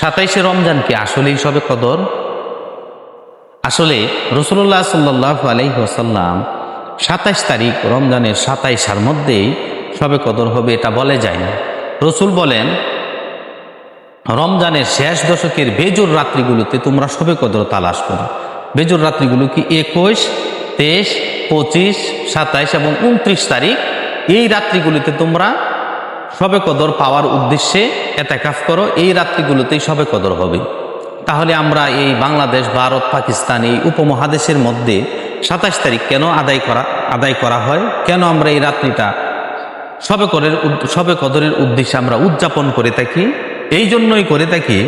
সাতাইশে রমজান কি আসলেই সবে কদর? আসলে রসুল্লাহ সাল্লাহ আলহিহাসাল্লাম সাতাইশ তারিখ রমজানের সাতাইশার মধ্যেই সবে কদর হবে এটা বলে যায় না। রসুল বলেন, রমজানের শেষ দশকের বেজোর রাত্রিগুলোতে তোমরা সবে কদর তালাশ করো। বেজুর রাত্রিগুলো কি একুশ, তেইশ, পঁচিশ, সাতাইশ এবং উনত্রিশ তারিখ? এই রাত্রিগুলিতে তোমরা সবে কদর পাওয়ার উদ্দেশ্যে এতেকাফ করো, এই রাত্রিগুলোতেই সবে কদর হবে। তাহলে আমরা এই বাংলাদেশ, ভারত, পাকিস্তান এই উপমহাদেশের মধ্যে সাতাশ তারিখ কেন আদায় করা আদায় করা হয়? কেন আমরা এই রাত্রিটা সবে করের সবে কদরের উদ্দেশ্যে আমরা উদযাপন করে থাকি? এই জন্যই করে থাকি,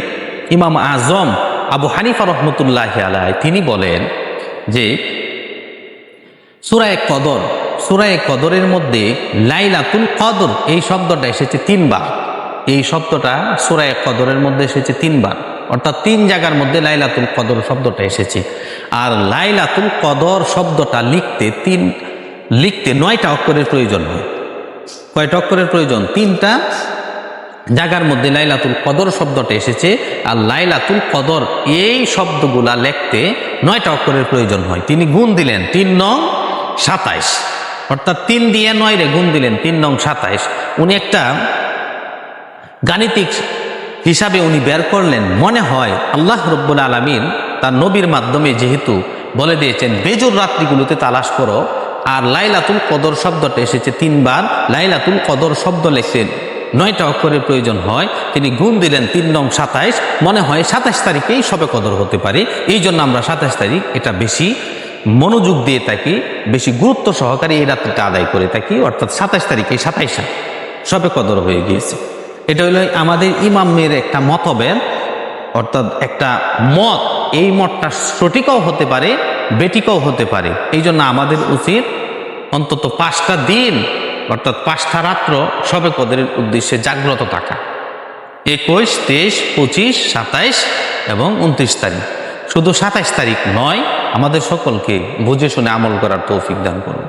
ইমাম আজম আবু হানিফা রহমতুল্লাহ আলাই তিনি বলেন যে সুরায় কদর সুরায় কদরের মধ্যে লাইলাতুল কদর, এই শব্দটা এসেছে তিনবার। এই শব্দটা সুরায় কদরের মধ্যে এসেছে তিনবার। অর্থাৎ তিন জায়গার মধ্যে লাইলাতুল কদর শব্দটা এসেছে। আর লাইলাতুল কদর শব্দটা লিখতে তিন, লিখতে নয়টা অক্ষরের প্রয়োজন হয়। কয়টা অক্ষরের প্রয়োজন? তিনটা জায়গার মধ্যে লাইলাতুল কদর শব্দটা এসেছে আর লাইলাতুল কদর, এই শব্দগুলা লিখতে নয়টা অক্ষরের প্রয়োজন হয়। তিনি গুণ দিলেন তিন নং সাতাইশ। অর্থাৎ তিন দিয়ে নয় রে, গুণ দিলেন, তিন নং সাতাইশ। উনি একটা গাণিতিক হিসাবে উনি বের করলেন। মনে হয় আল্লাহ রব্বুল আলমিন তার নবীর মাধ্যমে যেহেতু বলে দিয়েছেন, বেজুর রাত্রিগুলোতে তালাশ করো, আর লাইলাতুল কদর শব্দটা এসেছে তিনবার। লাইলাতুল কদর শব্দ লেখছেন নয়টা অক্ষরের প্রয়োজন হয়। তিনি গুণ দিলেন তিন নং সাতাইশ। মনে হয় সাতাইশ তারিখেই সবে কদর হতে পারে। এই জন্য আমরা সাতাইশ তারিখ এটা বেশি মনোযোগ দিয়ে থাকি বেশি গুরুত্ব সহকারে এই রাত্রিটা আদায় করে থাকি অর্থাৎ সাতাইশ তারিখে সাতাইশা সবে কদর হয়ে গিয়েছে। এটা হলো আমাদের ইমামের একটা মতভেদ, অর্থাৎ একটা মত, এই মতটা সঠিকও হতে পারে বেটিকও হতে পারে। এই জন্য আমাদের উচিত অন্তত পাঁচটা দিন, অর্থাৎ পাঁচটা রাত্র সবে কদরের উদ্দেশ্যে জাগ্রত থাকা। একুশ, তেইশ, পঁচিশ, সাতাইশ এবং উনত্রিশ তারিখ। শুধু সাতাইশ তারিখ নয় আমাদের সকলকে বুঝে শুনে আমল করার তৌফিক দান করুন।